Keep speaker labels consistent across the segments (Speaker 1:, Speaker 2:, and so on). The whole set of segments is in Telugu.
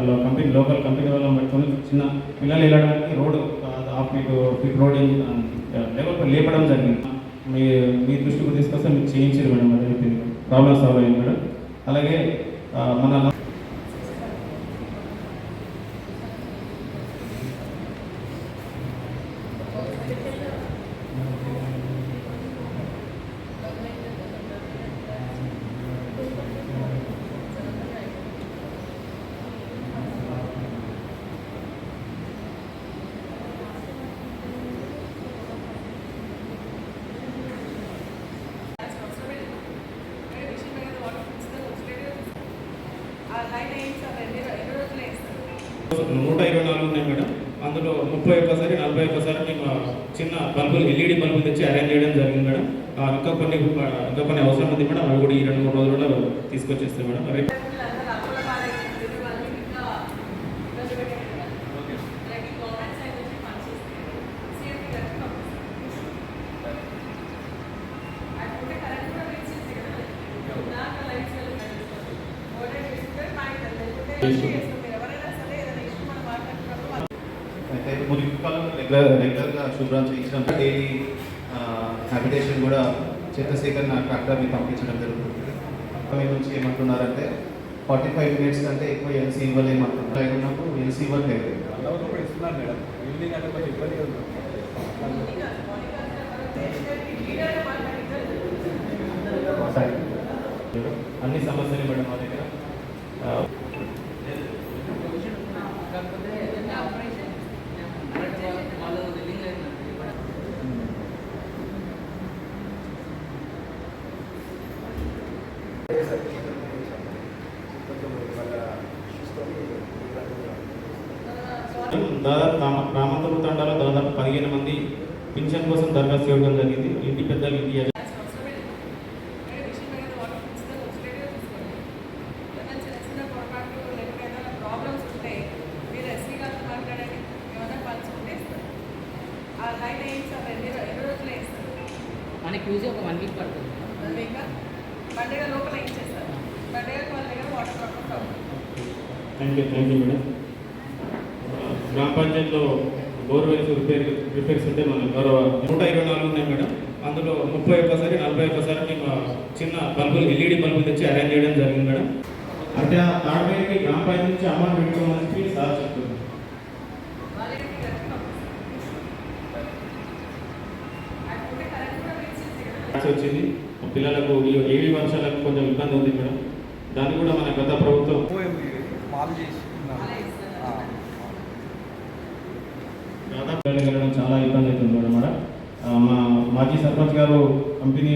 Speaker 1: వాళ్ళ కంపెనీ లోకల్ కంపెనీ వాళ్ళని పట్టుకొని చిన్న పిల్లలు వెళ్ళడానికి road half feet feet road లేకపోతే లేపడం జరిగింది. మీ మీ దృష్టికి తీసుకొస్తే మీకు చేయించారు మేడం అది ప్రాబ్లమ్ సాల్వ్ అయింది మేడం. అలాగే మన నూట ఇరవై నాలుగు ఉన్నాయి మేడం. అందులో ముప్పై ఒక్కసారి నలభై ఒక్కసారి మేము చిన్న బల్బులు ఎల్ఈడి బల్బులు తెచ్చి అరేంజ్ చేయడం జరిగింది మేడం. ఆ, ఇంకా కొన్ని ఇంకా కొన్ని అవసరం ఉంది మేడం. అవి కూడా ఈ రెండు మూడు రోజుల్లో తీసుకొచ్చేస్తాయి మేడం. రేపు
Speaker 2: అయితే మురికాలం రెగ్యులర్ రెగ్యులర్గా శుభ్రం చేయించడం డైలీ హ్యాబిటేషన్ కూడా చెత్త సేకరణ ట్రాక్టర్ని పంపించడం జరుగుతుంది. మీ నుంచి ఏమంటున్నారంటే ఫార్టీ ఫైవ్ మినిట్స్ కంటే ఎక్కువ ఎల్సీ ఇవ్వలేమంటున్నారు ఆయన ఉన్నప్పుడు ఎల్సీ ఇవ్వలేదు
Speaker 1: అన్ని సమస్యలు మేడం మా దగ్గర. గ్రామ- గ్రామాంతర తండాలో దాదాపు పదిహేను మంది పింఛన్ కోసం దరఖాస్తు ఇవ్వడం జరిగింది. ఇంటి పెద్దలు ఇంటి యజ-
Speaker 3: మనకి యూజ్ ఒక వన్ వీక్ పడుతుంది.
Speaker 4: పండుగ లోపల ఏం చేస్తారు పండుగ వాళ్ళ దగ్గర water problem
Speaker 1: thank you thank you madam గ్రామ పంచాయతీలో బోర్వెల్స్ రిపేర్ రిపేర్స్ ఉంటే మన గౌరవ నూట ఇరవై నాలుగు ఉన్నాయి మేడం. అందులో ముప్పై ఒక్కసారి నలభై ఒక్కసారి మేము చిన్న బల్బులు ఎల్ఈడి బల్బులు తెచ్చి అరేంజ్ చేయడం జరిగింది మేడం. అంటే ఆ తాడవేకి గ్రామ పంచాయతీ నుంచి అమౌంట్ పెట్టుకోమని చెప్పి సార్ చెప్తున్నారు వచ్చింది. పిల్లలకు ఏవి వర్షాలకు కొంచెం ఇబ్బంది ఉంది మేడం. దాన్ని కూడా మన గత ప్రభుత్వం
Speaker 5: చేసి
Speaker 1: దాదాపు చాలా ఇబ్బంది అవుతుంది మేడం మేడం. మా మాజీ సర్పంచ్ గారు కంపెనీ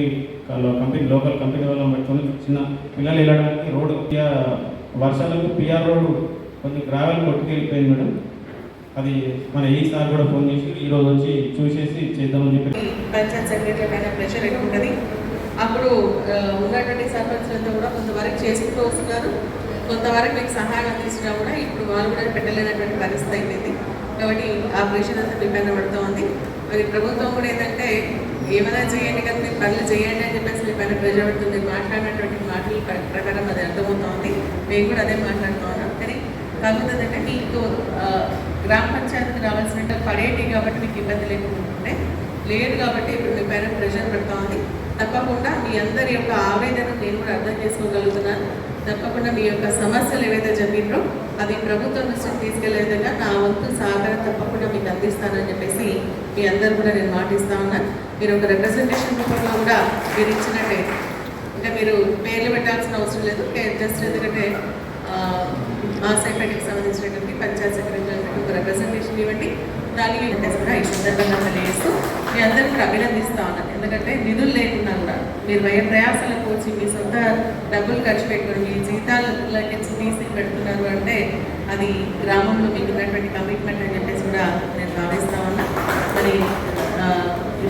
Speaker 1: కంపెనీ లోకల్ కంపెనీ వల్ల పట్టుకొని చిన్న పిల్లలు వెళ్ళడానికి రోడ్డు వర్షాలకు పిఆర్ రోడ్డు కొంచెం గ్రావెల్ కొట్టుకెళ్ళిపోయింది మేడం. అది మన ఈ సార్ కూడా ఫోన్ చేసి ఈ రోజు వచ్చి చూసేసి చేద్దామని చెప్పి
Speaker 4: పంచాయత్ సెక్రటరీ పైన ప్రెషర్ ఎక్కువ ఉంటుంది. అప్పుడు ఉన్నటువంటి సర్పంచ్లతో కూడా కొంతవరకు చేసుకుంటూ వస్తున్నారు. కొంతవరకు మీకు సహాయం అందించినా కూడా ఇప్పుడు వాళ్ళు కూడా పెట్టలేనటువంటి పరిస్థితి అయిపోయింది. కాబట్టి ఆ అంతా మీ పైన పడుతూ ఉంది మరి ప్రభుత్వం కూడా ఏంటంటే ఏమైనా చేయండి కదా మీరు పనులు చేయండి అని చెప్పేసి మీ పైన ప్రెజర్ పడుతుంది. మాట్లాడినటువంటి మాటల ప్ర- ప్రకారం అది అర్థమవుతోంది. మేము కూడా అదే మాట్లాడుతూ ఉన్నాం. కానీ కాకపోతే ఏంటంటే మీకు గ్రామ పంచాయతీకి రావాల్సిన పడేటి కాబట్టి మీకు ఇబ్బంది లేకుండా లేదు కాబట్టి ఇప్పుడు మీ పైన ప్రెషర్ పెడతా ఉంది తప్పకుండా మీ అందరి యొక్క ఆవేదన నేను కూడా అర్థం చేసుకోగలుగుతున్నాను. తప్పకుండా మీ యొక్క సమస్యలు ఏవైతే చెప్పినో అది ప్రభుత్వం దృష్టికి తీసుకెళ్ళే విధంగా నా వంతు సహకారం తప్పకుండా మీకు అందిస్తానని చెప్పేసి మీ అందరు కూడా నేను మాటిస్తా ఉన్నాను. మీరు ఒక రిప్రజెంటేషన్ రూపంలో కూడా మీరు ఇచ్చినట్టే. అంటే మీరు పేర్లు పెట్టాల్సిన అవసరం లేదు. జస్ట్ ఎందుకంటే ఆ, మా సెక్రటరీకి సంబంధించినటువంటి పంచాయత్ సెక్రటరీ ఒక రిప్రజెంటేషన్ ఇవ్వండి. దానికి ఇంట్రెస్ట్ కూడా ఈ సందర్భంగా తెలియజేస్తూ మీ అందరికీ కూడా అభినందిస్తా ఉన్నాను ఎందుకంటే నిధులు లేకుండా కూడా మీరు వయ ప్రయాసాలకు వచ్చి మీ సొంత డబ్బులు ఖర్చు పెట్టుకుని మీ జీతాలకి తీసి పెడుతున్నారు అంటే అది గ్రామంలో మీకు ఉన్నటువంటి కమిట్మెంట్ అని చెప్పేసి కూడా నేను భావిస్తా ఉన్నా. మరి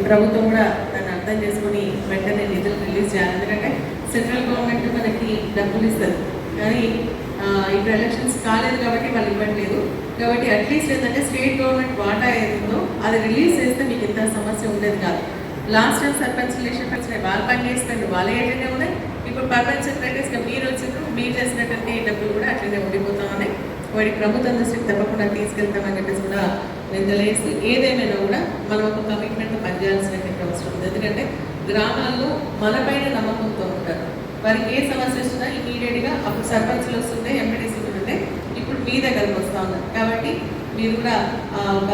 Speaker 4: ప్రభుత్వం కూడా దాన్ని అర్థం చేసుకుని వెంటనే నిధులు రిలీజ్ చేయాలి. ఎందుకంటే సెంట్రల్ గవర్నమెంట్ మనకి డబ్బులు ఇస్తుంది. కానీ ఇప్పుడు ఎలక్షన్స్ కాలేదు కాబట్టి వాళ్ళు ఇవ్వట్లేదు. కాబట్టి అట్లీస్ట్ ఏంటంటే స్టేట్ గవర్నమెంట్ వాటా ఏదో అది రిలీజ్ చేస్తే మీకు ఇంత సమస్య ఉండేది కాదు. లాస్ట్ టైం సర్పంచ్ ఎలక్షన్ వచ్చినాయి వాళ్ళు పని చేస్తారు వాళ్ళే ఏంటనే ఉన్నాయి ఇప్పుడు పర్మనెంట్ సెక్రటరీస్గా మీరు వచ్చిండ్రు మీరు చేసినటువంటి డబ్బులు కూడా అట్లనే ఉండిపోతా ఉన్నాయి. వాడి ప్రభుత్వం దృష్టికి తప్పకుండా తీసుకెళ్తామని చెప్పేసి కూడా నిందలేసి ఏదేమైనా కూడా మనం ఒక కమిట్మెంట్ పనిచేయాల్సినటువంటి అవసరం ఉంది. ఎందుకంటే గ్రామాల్లో మనపైన నమ్మకంతో ఉంటారు. వారికి ఏ సమస్య వచ్చినా ఇమీడియట్గా అప్పుడు సర్పంచ్లు వస్తుంటే ఎంపీటీసీలు ఉంటే ఇప్పుడు మీ దగ్గరకు వస్తూ ఉన్నారు. కాబట్టి మీరు కూడా ఒక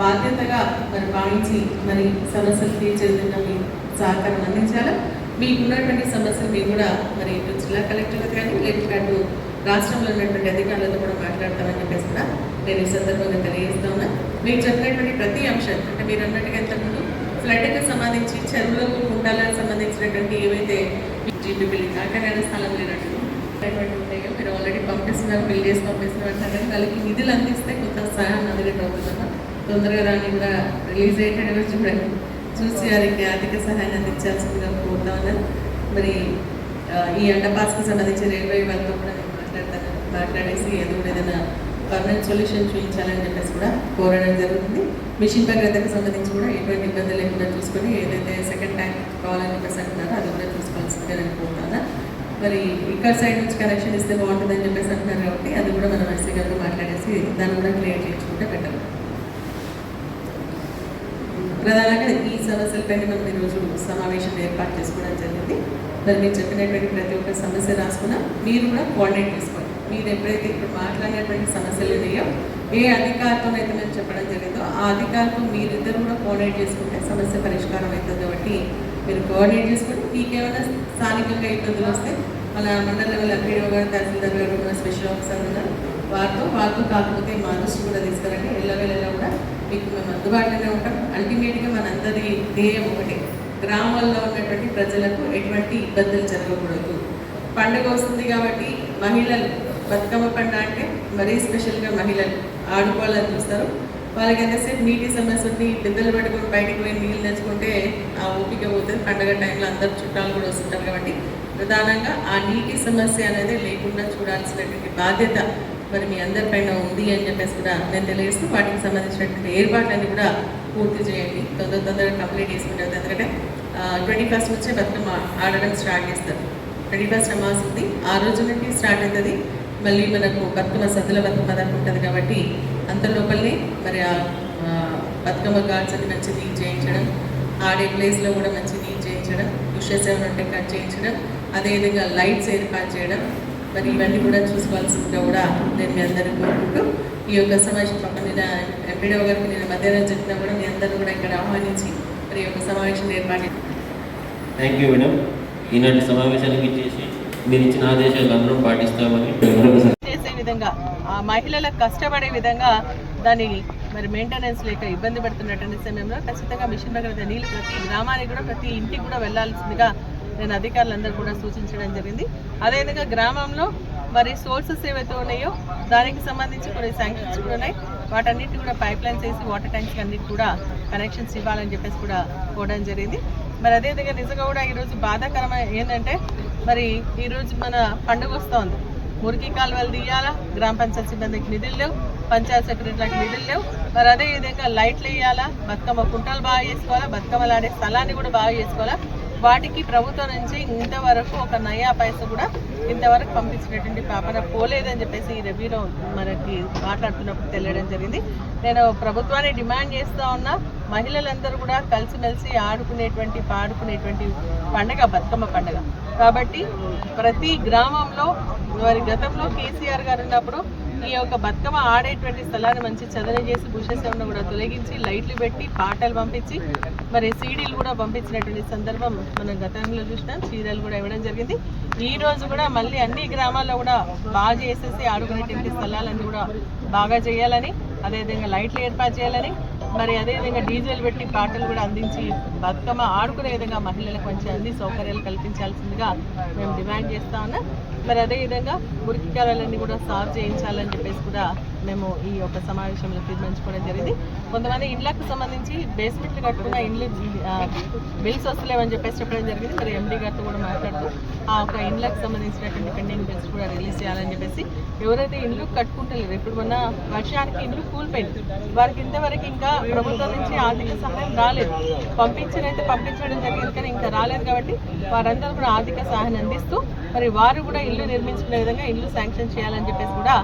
Speaker 4: బాధ్యతగా మరి భావించి మరి సమస్యలు తీర్చే మీ సహకారం అందించాలి? మీకు ఉన్నటువంటి సమస్యలు మీరు కూడా మరి ఇటు జిల్లా కలెక్టర్లు కానీ లేకపోతే అటు రాష్ట్రంలో ఉన్నటువంటి అధికారులతో కూడా మాట్లాడతామని చెప్పేసి కూడా నేను ఈ సందర్భంగా తెలియజేస్తా ఉన్నా. మీరు చెప్పినటువంటి ప్రతి అంశం అంటే మీరు అన్నట్టుగా ఇంతకుముందు ఫ్లడ్కి సంబంధించి చెరువులకు కుంటాలకు సంబంధించినటువంటి ఏవైతే జీపీపీ కాకినాడ స్థలం లేనట్టు ఉంటాయి మీరు ఆల్రెడీ పంపిస్తున్నారు బిల్ చేసి పంపిస్తున్నారు అంటారు వాళ్ళకి నిధులు అందిస్తే కొంత సహాయం అందులో అవుతుందమ్మా తొందరగా దాన్ని కూడా రిలీజ్ అయ్యేటట్టుగా చూడండి. చూసి వారికి ఆర్థిక సహాయాన్ని అందించాల్సిందిగా కోరుతామన్నా మరి ఈ ఈ అండర్పాస్కి సంబంధించి రైల్వే వాళ్ళతో కూడా నేను మాట్లాడతాను. మాట్లాడేసి ఏదో ఏదైనా పర్మనెంట్ సొల్యూషన్ చూపించాలని చెప్పేసి కూడా కోరడం జరుగుతుంది. మిషన్ భద్రతకు సంబంధించి కూడా ఎటువంటి ఇబ్బంది లేకుండా చూసుకొని ఏదైతే సెకండ్ ట్యాంక్ కావాలని చెప్పేసి అంటున్నారో అది కూడా చూసుకోవాల్సిందే అనుకుంటున్నాను మరి ఇక్కడ సైడ్ నుంచి కనెక్షన్ ఇస్తే బాగుంటుందని చెప్పేసి అంటున్నారు కాబట్టి అది కూడా మనం ఎస్సీ గారితో మాట్లాడేసి దాన్ని కూడా క్లియర్ చేయించుకుంటే బెటర్ ప్రధానంగా ఈ సమస్యలపైన మనం ఈరోజు సమావేశం ఏర్పాటు చేసుకోవడం జరిగింది. మరి మీరు చెప్పినటువంటి ప్రతి ఒక్క సమస్య రాసుకున్నా మీరు కూడా కోఆర్డినేట్ చేసుకోండి. మీరు ఎప్పుడైతే ఇప్పుడు మాట్లాడినటువంటి సమస్యలు ఉన్నాయో ఏ అధికారితోనైతే నేను చెప్పడం జరిగిందో ఆ అధికారితో మీరిద్దరు కూడా కోఆర్డినేట్ చేసుకుంటే సమస్య పరిష్కారం అవుతుంది కాబట్టి మీరు కోఆర్డినేట్ చేసుకుంటే మీకేమైనా స్థానికంగా ఇబ్బందులు వస్తే మన మండల లెవెల్ ఎంపీడీఓ గారు తహసీల్దార్ గారు మన స్పెషల్ ఆఫీసర్ ఉన్నారు. వారితో వారితో కాకపోతే మా దృష్టి కూడా తీసుకురండి. ఎల్లవేళలా కూడా మీకు మేము అందుబాటులోనే ఉంటాం. అల్టిమేట్గా మనందరి ధ్యేయం ఒకటి గ్రామాల్లో ఉన్నటువంటి ప్రజలకు ఎటువంటి ఇబ్బందులు జరగకూడదు. పండుగ వస్తుంది కాబట్టి మహిళలు బతుకమ్మ పండుగ అంటే మరీ స్పెషల్గా మహిళలు ఆడుకోవాలని చూస్తారు వాళ్ళకి ఎంతసేపు నీటి సమస్య ఉంది బిందెలు పట్టుకొని బయటకు పోయి నీళ్ళు తెచ్చుకుంటే ఆ ఓపిక పోతుంది. పండుగ టైంలో అందరు చుట్టాలు కూడా వస్తుంటారు కాబట్టి ప్రధానంగా ఆ నీటి సమస్య అనేది లేకుండా చూడాల్సినటువంటి బాధ్యత మరి మీ అందరి పైన ఉంది అని చెప్పేసి కూడా నేను తెలియజేస్తూ వాటికి సంబంధించినటువంటి ఏర్పాట్లన్నీ కూడా పూర్తి చేయండి. తొందర తొందరగా కంప్లీట్ చేసుకుంటారు ఎందుకంటే ట్వంటీ ఫస్ట్ నుంచే బతుకమ్మ ఆడడం స్టార్ట్ చేస్తారు. ట్వంటీ ఫస్ట్ అమాస్ ఉంది. ఆ రోజు నుండి స్టార్ట్ అవుతుంది. మళ్ళీ మనకు బతుకమ్మ సద్దుల బతుకమ్మ దానికి ఉంటుంది కాబట్టి అంత లోపలనే మరి ఆ బతుకమ్మ గాడ్స్ అది మంచి నీట్ చేయించడం ఆడే ప్లేస్లో కూడా మంచి నీట్ చేయించడం బుషెస్ ఏమైనా ఉంటే కట్ చేయించడం అదేవిధంగా లైట్స్ ఏర్పాటు చేయడం మరి ఇవన్నీ కూడా చూసుకోవాల్సిందిగా కూడా నేను మీ అందరికీ కోరుకుంటూ ఈ యొక్క సమావేశం పక్కన నేను ఎంపీడీఓ గారికి నేను మధ్యాహ్నం చెప్పినా కూడా మీ అందరూ కూడా ఇక్కడ ఆహ్వానించి మరి ఈ యొక్క సమావేశం ఏర్పాటు
Speaker 6: థ్యాంక్ యూ మేడం ఈనాటి సమావేశానికి ఇచ్చేసి మీరు ఇచ్చిన ఆదేశాలు పాటిస్తామని
Speaker 4: చేసే విధంగా ఆ మహిళలకు కష్టపడే విధంగా దాన్ని మరి మెయింటెనెన్స్ లేక ఇబ్బంది పడుతున్నటువంటి సమయంలో ఖచ్చితంగా మిషన్ భగీరథ నీళ్ళు ప్రతి గ్రామానికి కూడా ప్రతి ఇంటికి కూడా వెళ్ళాల్సిందిగా నేను అధికారులందరూ కూడా సూచించడం జరిగింది. అదేవిధంగా గ్రామంలో మరి సోర్సెస్ ఏవైతే ఉన్నాయో దానికి సంబంధించి కొన్ని శాంక్షన్స్ కూడా ఉన్నాయి. వాటన్నిటిని కూడా పైప్ లైన్స్ వేసి వాటర్ ట్యాంక్స్ అన్నిటి కూడా కనెక్షన్స్ ఇవ్వాలని చెప్పేసి కూడా కోవడం జరిగింది. మరి అదేవిధంగా నిజంగా కూడా ఈరోజు బాధాకరమైన ఏంటంటే మరి ఈరోజు మన పండుగ వస్తోంది. మురికి కాలువలు తీయాలా? గ్రామ పంచాయత్ సిబ్బందికి నిధులు లేవు. పంచాయత్ సెక్రటరీలకు నిధులు లేవు. మరి అదే విధంగా లైట్లు వేయాలా? బతుకమ్మ కుంటలు బాగా చేసుకోవాలా? బతుకమ్మలాడే స్థలాన్ని కూడా బాగా చేసుకోవాలా? వాటికి ప్రభుత్వం నుంచి ఇంతవరకు ఒక నయా పైస కూడా ఇంతవరకు పంపించినటువంటి పాపన పోలేదని చెప్పేసి ఈ రివ్యూలో మనకి మాట్లాడుతున్నప్పుడు తెలియడం జరిగింది. నేను ప్రభుత్వాన్ని డిమాండ్ చేస్తూ ఉన్నా. మహిళలందరూ కూడా కలిసిమెలిసి ఆడుకునేటువంటి పాడుకునేటువంటి పండగ బతుకమ్మ పండగ. కాబట్టి ప్రతి గ్రామంలో మరి గతంలో కేసీఆర్ గారు ఉన్నప్పుడు ఈ యొక్క బతుకమ్మ ఆడేటువంటి స్థలాన్ని మంచి చదన చేసి బుషెస్ కూడా తొలగించి లైట్లు పెట్టి పాటలు పంపించి మరి సీడీలు కూడా పంపించినటువంటి సందర్భం మనం గతంలో చూసినాం చీరలు కూడా ఇవ్వడం జరిగింది. ఈ రోజు కూడా మళ్ళీ అన్ని గ్రామాల్లో కూడా బాగా చేసేసి ఆడుకునేటువంటి స్థలాలన్నీ కూడా బాగా చేయాలని అదేవిధంగా లైట్లు ఏర్పాటు చేయాలని మరి అదేవిధంగా డీజిల్ పెట్టి పాటలు కూడా అందించి బతుకమ్మ ఆడుకునే విధంగా మహిళలకు మంచి అన్ని సౌకర్యాలు కల్పించాల్సిందిగా మేము డిమాండ్ చేస్తా ఉన్నాం. మరి అదేవిధంగా మురికి కాలాలన్నీ కూడా సాల్వ్ చేయించాలని చెప్పేసి కూడా మేము ఈ యొక్క సమావేశంలో తీర్మానించుకోవడం జరిగింది. కొంతమంది ఇండ్లకు సంబంధించి బేస్మెంట్లు కట్టుకున్న ఇండ్లు బిల్స్ వస్తలేవని చెప్పేసి చెప్పడం జరిగింది. మరి ఎండీ గారితో కూడా మాట్లాడుతూ ఆ ఒక ఇండ్లకు సంబంధించినటువంటి పెండింగ్ బిల్స్ కూడా రిలీజ్ చేయాలని చెప్పేసి ఎవరైతే ఇండ్లు కట్టుకుంటలేరు ఇప్పుడు మొన్న వర్షానికి ఇండ్లు కూలిపోయింది వారికి ఇంతవరకు ఇంకా ప్రభుత్వం నుంచి ఆర్థిక సహాయం రాలేదు. పంపించినైతే పంపించడం జరిగింది కానీ ఇంకా రాలేదు కాబట్టి వారందరూ కూడా ఆర్థిక సహాయాన్ని అందిస్తూ మరి వారు కూడా ఇల్లు నిర్మించుకునే విధంగా ఇల్లు శాంక్షన్ చేయాలని చెప్పేసి కూడా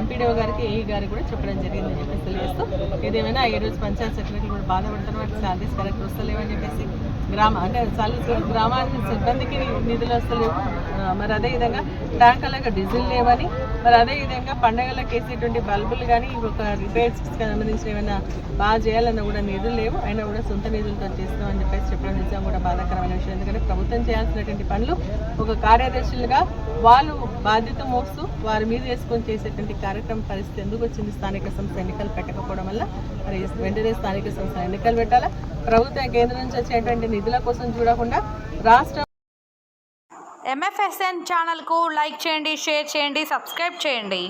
Speaker 4: ఎంపీడీఓ గారికి ఏఈ గారికి కూడా చెప్పడం జరిగిందని చెప్పేసి తెలియజేస్తూ ఏదేమైనా ఈ రోజు పంచాయత్ సెక్రటరీ బాధపడుతున్నాం అంటే శాలరీస్ కరెక్ట్ వస్తలేవని చెప్పేసి గ్రామ అంటే శాలరీస్ గ్రామానికి సిబ్బందికి నిధులు వస్తలేవు. మరి మరి అదేవిధంగా ట్యాంకర్లకు డీజిల్ లేవని మరి అదేవిధంగా పండగలకు వేసేటువంటి బల్బులు కానీ ఒక రిపేర్స్కి సంబంధించిన ఏమైనా బాగా చేయాలన్నా కూడా నిధులు లేవు. అయినా కూడా సొంత నిధులతో చేస్తామని చెప్పేసి చెప్పడం నిజం కూడా బాధాకరమైన విషయం. ఎందుకంటే ప్రభుత్వం చేయాల్సినటువంటి పనులు ఒక కార్యదర్శులుగా వాళ్ళు బాధ్యత మోస్తూ వారి మీద వేసుకొని చేసేటువంటి కార్యక్రమం పరిస్థితి ఎందుకు వచ్చింది? స్థానిక సంస్థ ఎన్నికలు పెట్టకపోవడం వల్ల మరి వెంటనే స్థానిక సంస్థ ఎన్నికలు పెట్టాలా? ప్రభుత్వం కేంద్రం నుంచి వచ్చేటువంటి నిధుల కోసం చూడకుండా రాష్ట్ర
Speaker 7: ఎంఎఫ్ఎస్ఎన్ ఛానల్కు లైక్ చేయండి షేర్ చేయండి సబ్స్క్రైబ్ చేయండి.